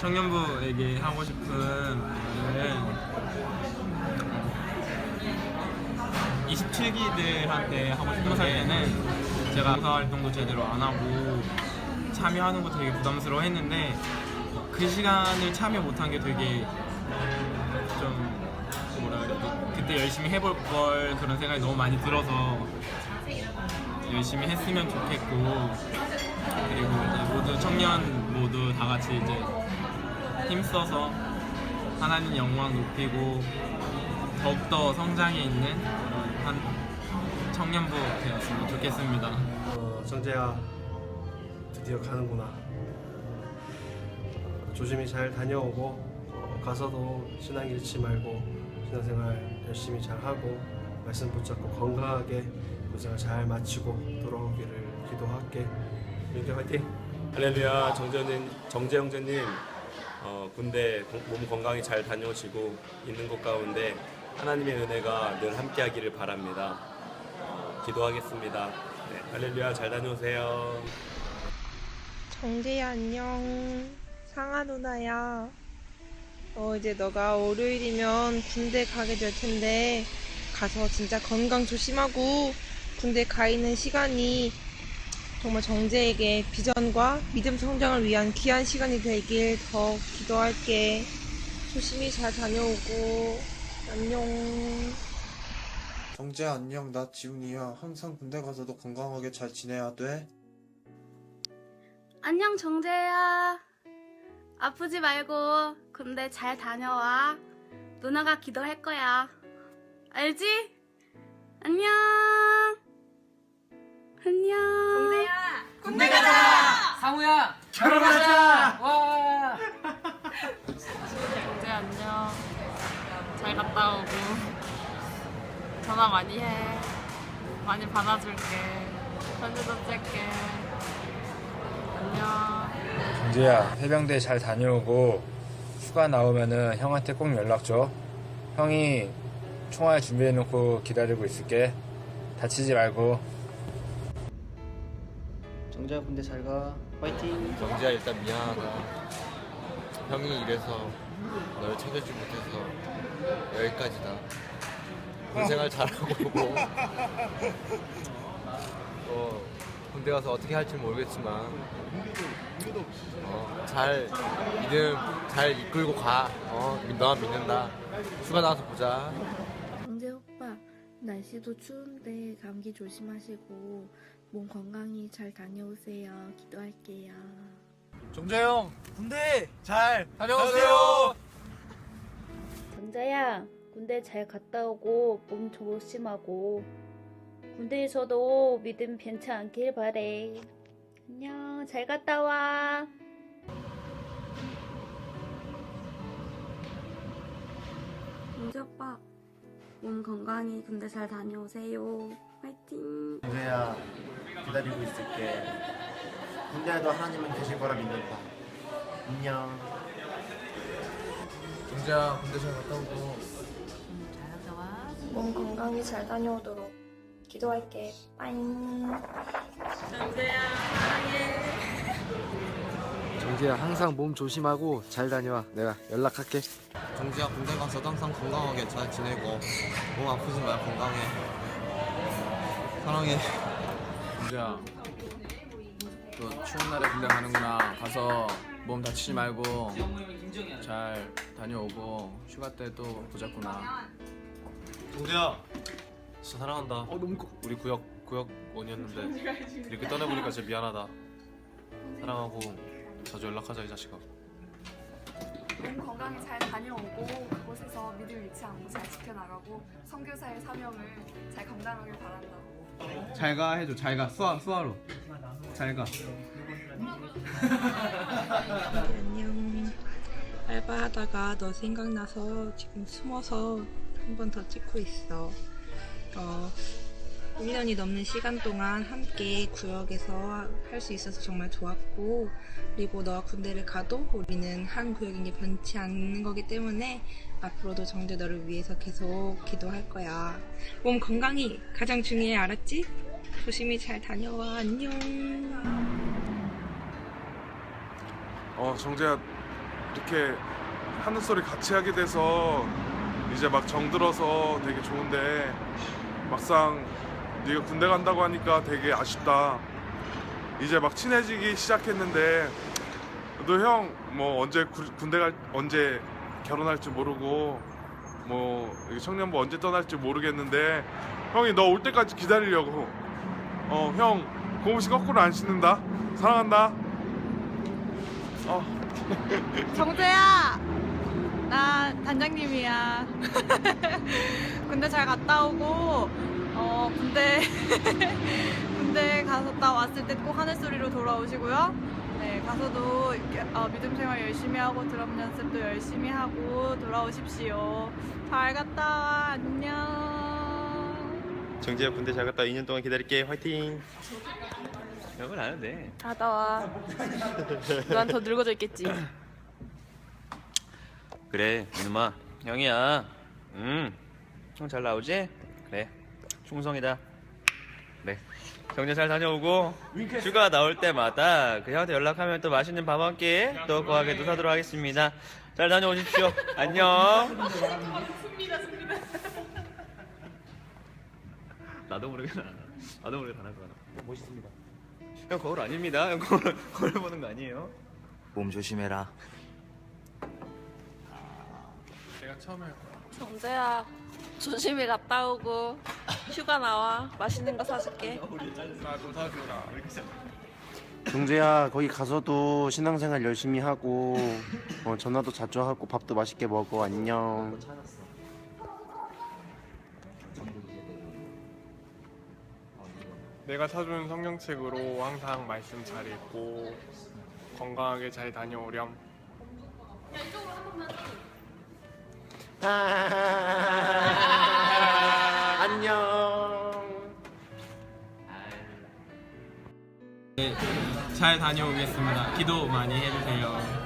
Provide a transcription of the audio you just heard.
청년부에게 하고 싶은 말은 27기들한테 하고 싶은 살 때는 제가 봉사활동도 제대로 안 하고 참여하는 거 되게 부담스러워 했는데 그 시간을 참여 못한 게 되게 좀 뭐라 그래야 돼 그때 열심히 해볼 걸 그런 생각이 너무 많이 들어서 열심히 했으면 좋겠고 그리고 이제 모두 청년 모두 다 같이 이제 힘써서 하나님 영광 높이고 더욱더 성장해 있는 그런 한 청년부 되었으면 좋겠습니다. 어, 정재야 드디어 가는구나. 어, 조심히 잘 다녀오고 어, 가서도 신앙 잃지 말고 신앙생활 열심히 잘 하고 말씀 붙잡고 건강하게 고생을 잘 마치고 돌아오기를 기도할게. 민규 화이팅! 할렐루야 정재님 정재 형제님 어, 군대 공- 몸 건강히 잘 다녀오시고 있는 것 가운데 하나님의 은혜가 늘 함께하기를 바랍니다. 어, 기도하겠습니다. 네, 할렐루야 잘 다녀오세요. 정재야 안녕 상아 누나야 어 이제 너가 월요일이면 군대 가게 될 텐데 가서 진짜 건강 조심하고 군대 가 있는 시간이 정말 정재에게 비전과 믿음 성장을 위한 귀한 시간이 되길 더 기도할게 조심히 잘 다녀오고 안녕 정재 안녕 나 지훈이야 항상 군대 가서도 건강하게 잘 지내야 돼 안녕 정재야. 아프지 말고 군대 잘 다녀와. 누나가 기도할 거야. 알지? 안녕. 안녕. 정재야. 군대 가자! 상우야! 결혼하자! 와! 정재 안녕. 잘 갔다 오고 전화 많이 해. 많이 받아줄게. 편지도 쓸게. 안녕. 정재야 해병대 잘 다녀오고 휴가 나오면은 형한테 꼭 연락 줘. 형이 총알 준비해놓고 기다리고 있을게. 다치지 말고. 정재야 군대 잘 가. 화이팅. 정지야 일단 미안하다. 형이 이래서 널 챙겨주지 못해서 여기까지다. 군 생활 잘하고 오고 어, 군대 가서 어떻게 할지 모르겠지만 어, 잘 믿음 잘 이끌고 가. 어, 너만 믿는다. 휴가 나와서 보자. 정재 오빠 날씨도 추운데 감기 조심하시고 몸 건강히 잘 다녀오세요. 기도할게요. 정재 형, 군대 잘 다녀오세요! 정자야, 군대 잘 갔다 오고 몸 조심하고 군대에서도 믿음 변치 않길 바래. 안녕, 잘 갔다 와. 정재 오빠, 몸 건강히 군대 잘 다녀오세요. 화이팅! 정재야 기다리고 있을게 군대에도 하나님은 계실 거라 믿는다 안녕 정재야, 군대 잘 갔다 오고. 잘 갔다 와. 몸 건강히 잘 다녀오도록 기도할게 빠잉 정재야 항상 몸 조심하고 잘 다녀와. 내가 연락할게. 정지야 군대 가서도 항상 건강하게 잘 지내고 몸 아프지 말고 건강해. 사랑해. 정재야, 또 추운 날에 군대 가는구나. 가서 몸 다치지 말고 잘 다녀오고 휴가 때 또 보자꾸나. 정재야 진짜 사랑한다. 어 너무 커. 우리 구역 구역 원이었는데 이렇게 떠나보니까 진짜 미안하다. 사랑하고 자주 연락하자 이 자식아. 몸 건강히 잘 다녀오고 그곳에서 믿음 잃지 않고 잘 지켜나가고 선교사의 사명을 잘 감당하길 바란다. 잘 가 해줘. 잘 가. 수아 수아로. 잘 가. 안녕. 알바하다가 너 생각나서 지금 숨어서 한 번 더 찍고 있어. 어, 1년이 넘는 시간 동안 함께 구역에서 할 수 있어서 정말 좋았고, 그리고 너가 군대를 가도 우리는 한 구역인 게 변치 않는 거기 때문에 앞으로도 정대 너를 위해서 계속 기도할 거야. 몸 건강히 가장 중요해, 알았지? 조심히 잘 다녀와. 안녕. 어 정재야 이렇게 하는 소리 같이 하게 돼서 이제 막 정들어서 되게 좋은데 막상 네가 군대 간다고 하니까 되게 아쉽다. 이제 막 친해지기 시작했는데 너 형 뭐 언제 구- 군대 갈 언제 결혼할지 모르고 뭐 청년부 언제 떠날지 모르겠는데 형이 너 올 때까지 기다리려고. 어 형 고무신 거꾸로 안 신는다. 사랑한다. 어. 정재야 나 단장님이야. 군대 잘 갔다 오고 어 군대 군대 갔다 왔을 때 꼭 하늘 소리로 돌아오시고요. 네 가서도 어, 믿음 생활 열심히 하고 드럼 연습도 열심히 하고 돌아오십시오. 잘 갔다 와. 안녕. 정재야 군대 잘 갔다 2년 동안 기다릴게. 화이팅. 해도 돼. 갔다 와. 난 더 늙어져 있겠지. 그래 이놈아 형이야. 음형 잘 나오지? 그래 충성이다. 그래 정재 잘 다녀오고 휴가 나올 때마다 그 형한테 연락하면 또 맛있는 밥 한 끼 또 거하게도 사도록 하겠습니다. 잘 다녀오십시오. 안녕. 나도 모르게 나 나도 모르게 다 나가 멋있습니다. 형 거울 아닙니다. 형 거울 거울 보는 거 아니에요? 몸 조심해라. 내가 처음에 할 거야. 정재야. 조심히 갔다 오고 휴가 나와. 맛있는 거 사줄게. 나도 사주라. 정재야 거기 가서도 신앙생활 열심히 하고 어, 전화도 자주 하고 밥도 맛있게 먹어. 안녕. 내가 사준 성경책으로 항상 말씀 잘 읽고 건강하게 잘 다녀오렴. 안녕 네, 잘 다녀오겠습니다. 기도 많이 해주세요.